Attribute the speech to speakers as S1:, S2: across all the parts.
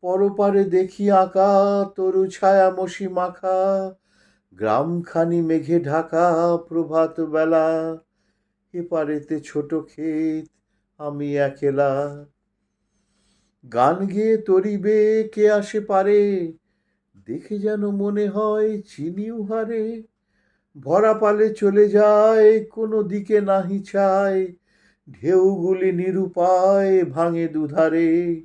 S1: পরপারে দেখি আঁকা, তরু ছায়া মশি মাখা, গ্রামখানি মেঘে ঢাকা প্রভাত বেলা। এপারেতে ছোট ক্ষেত, আমি একেলা। গান গেয়ে তরিবে, কে আসে পারে? দেখে যেন মনে হয় চিনি উহারে। ভরা পালে চলে যায়, কোনো দিকে নাহি চায়। ঢেউগুলি নিরুপায়, ভাঙে দুধারে।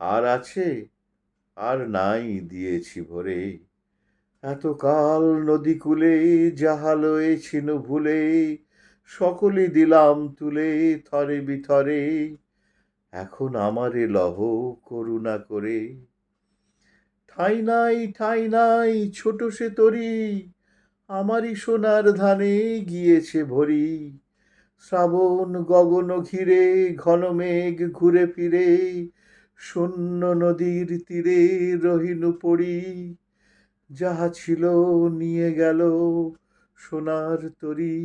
S1: আর আছে, আর নাই দিয়েছি ভরে। এতকাল নদী কূলে যাহা লয়েছিল ভুলে, সকলে দিলাম তুলে থরে বিথরে। এখন আমারে লহ করুণা করে। ঠাই নাই ঠাই নাই, ছোট সে তরি, আমারই সোনার ধানে গিয়েছে ভরি। শ্রাবণ গগন ঘিরে, ঘন মেঘ ঘুরে ফিরে শূন্য নদীর তীরে রহিনু পড়ি যাহা ছিল নিয়ে গেল সোনার তরী।